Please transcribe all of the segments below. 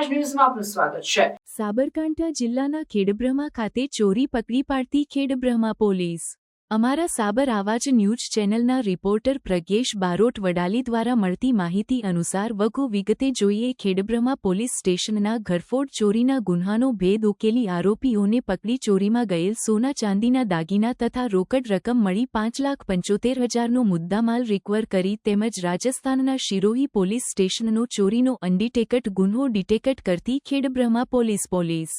સમાજ ન્યૂઝમાં આપનું સ્વાગત છે. સાબરકાંઠા જિલ્લાના ખેડબ્રહ્મા ખાતે ચોરી પકડી પાડતી ખેડબ્રહ્મા પોલીસ અમારા સાબર આવાજ ન્યૂઝ ચેનલના રિપોર્ટર પ્રજ્ઞેશ બારોટ વડાલી દ્વારા મળતી માહિતી અનુસાર વધુ વિગતે જોઈએ, ખેડબ્રહ્મા પોલીસ સ્ટેશનના ઘરફોડ ચોરીના ગુન્હાનો ભેદ ઉકેલી આરોપીઓને પકડી ચોરીમાં ગયેલ સોના ચાંદીના દાગીના તથા રોકડ રકમ મળી પાંચ લાખ પંચોતેર હજારનો મુદ્દામાલ રિકવર કરી તેમજ રાજસ્થાનના શિરોહી પોલીસ સ્ટેશનનો ચોરીનો અનડિટેકટ ગુન્હો ડિટેકટ કરતી ખેડબ્રહ્મા પોલીસ પોલીસ.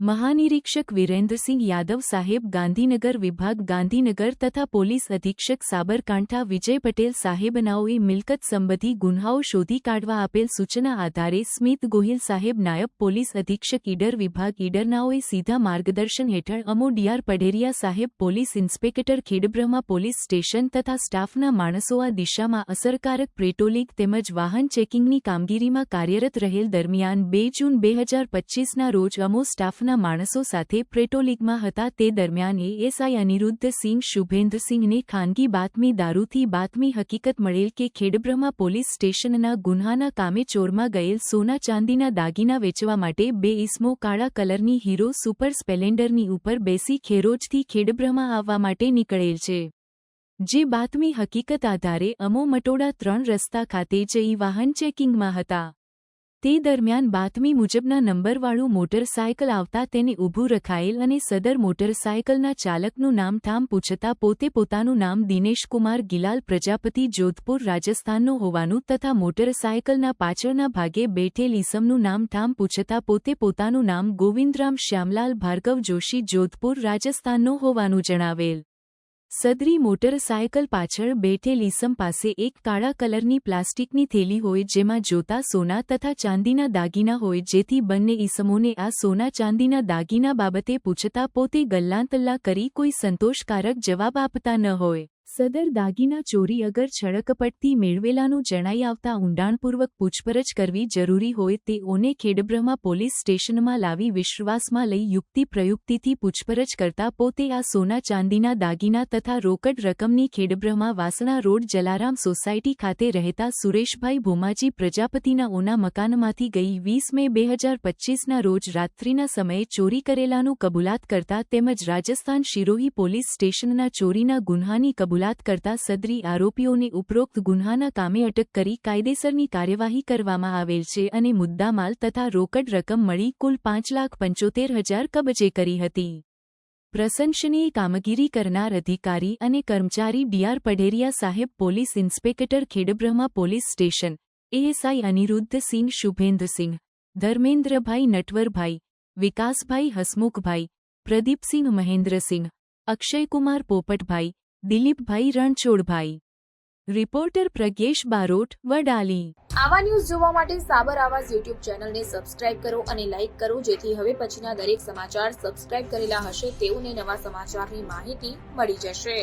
મહાનિરીક્ષક વિરેન્દ્રસિંહ યાદવ સાહેબ ગાંધીનગર વિભાગ ગાંધીનગર તથા પોલીસ અધિક્ષક સાબરકાંઠા વિજય પટેલ સાહેબનાઓએ મિલકત સંબંધી ગુન્હાઓ શોધી કાઢવા આપેલ સૂચના આધારે સ્મિત ગોહિલ સાહેબ નાયબ પોલીસ અધિક્ષક ઈડર વિભાગ ઈડરનાઓએ સીધા માર્ગદર્શન હેઠળ અમો ડીઆર પઢેરિયા સાહેબ police inspector Khedbrahma police station તથા સ્ટાફના માણસો આ દિશામાં અસરકારક પ્રેટોલિક તેમજ વાહન ચેકિંગની કામગીરીમાં કાર્યરત રહેલ દરમિયાન બે જૂન બે હજાર રોજ અમો સ્ટાફના માણસો સાથે પ્રેટોલિગમાં હતા તે દરમિયાન એએસઆઈ અનિરુદ્ધ સિંહ શુભેન્દ્રસિંહને ખાનગી બાતમી દારૂથી બાતમી હકીકત મળેલ કે ખેડબ્રહ્મા પોલીસ સ્ટેશનના ગુન્હાના કામે ચોરમાં ગયેલ સોના ચાંદીના દાગીના વેચવા માટે બે ઇસમો કાળા કલરની હીરો સુપર સ્પેલેન્ડરની ઉપર બેસી ખેરોજથી ખેડબ્રહ્મા આવવા માટે નીકળેલ છે. જે બાતમી હકીકત આધારે અમો મટોડા ત્રણ રસ્તા ખાતે જઈ વાહન ચેકિંગમાં હતા. તે દરમિયાન બાતમી મુજબના નંબરવાળું મોટરસાયકલ આવતા તેને ઊભું રખાયેલ અને સદર મોટરસાયકલના ચાલકનું નામ ઠામ પૂછતા પોતે પોતાનું નામ દિનેશકુમાર ગિલાલ પ્રજાપતિ જોધપુર રાજસ્થાનનો હોવાનું તથા મોટરસાયકલના પાછળના ભાગે બેઠેલ ઈસમનું નામ ઠામ પૂછતા પોતે પોતાનું નામ ગોવિંદરામ શ્યામલાલ ભાર્ગવ જોશી જોધપુર રાજસ્થાનનો હોવાનું જણાવેલ. સદરી મોટરસાયકલ પાછળ બેઠેલ ઈસમ પાસે એક કાળા કલરની પ્લાસ્ટિકની થેલી હોય જેમાં જોતા સોના તથા ચાંદીના દાગીના હોય જેથી બંને ઈસમોને આ સોના ચાંદીના દાગીના બાબતે પૂછતા પોતે ગલ્લાંતલ્લા કરી કોઈ સંતોષકારક જવાબ આપતા ન હોય. સદર દાગીના ચોરી અગર છળકપટથી મેળવેલાનું જણાઈ આવતા ઊંડાણપૂર્વક પૂછપરછ કરવી જરૂરી હોય તેઓને ખેડબ્રહ્મા પોલીસ સ્ટેશનમાં લાવી વિશ્વાસમાં લઈ યુક્તિ પ્રયુક્તિથી પૂછપરછ કરતા પોતે આ સોના ચાંદીના દાગીના તથા રોકડ રકમની ખેડબ્રહ્મા વાસણા રોડ જલારામ સોસાયટી ખાતે રહેતા સુરેશભાઈ ભૂમાજી પ્રજાપતિના ઓના મકાનમાંથી ગઈ વીસ મે બે હજાર પચ્ચીસના રોજ રાત્રિના સમયે ચોરી કરેલાનું કબૂલાત કરતા તેમજ રાજસ્થાન શિરોહી પોલીસ સ્ટેશનના ચોરીના ગુન્હાની કબૂલાત કરતા સદરી આરોપીઓને ઉપરોક્ત ગુન્હાના કામે અટક કરી કાયદેસરની કાર્યવાહી કરવામાં આવેલ છે અને મુદ્દામાલ તથા રોકડ રકમ મળી કુલ પાંચ લાખ પંચોતેર હજાર કબજે કરી હતી. પ્રશંસનીય કામગીરી કરનાર અધિકારી અને કર્મચારી ડીઆર પઢેરિયા સાહેબ police inspector Khedbrahma police station, ASI Aniruddh Sinh Shubhendrasinh Dharmendrabhai Natvarbhai, Vikasbhai Hasmukhbhai, Pradipsinh Mahendrasinh Akshaykumar Popatbhai Dilipbhai Ranchhodbhai. Reporter Pragnesh Barot, Vadali. આવા ન્યૂઝ જોવા માટે સાબર આવાજ યુટ્યુબ ચેનલને સબસ્ક્રાઇબ કરો અને લાઇક કરો, જેથી હવે પછીના દરેક સમાચાર સબસ્ક્રાઇબ કરેલા હશે તેઓને નવા સમાચારની માહિતી મળી જશે.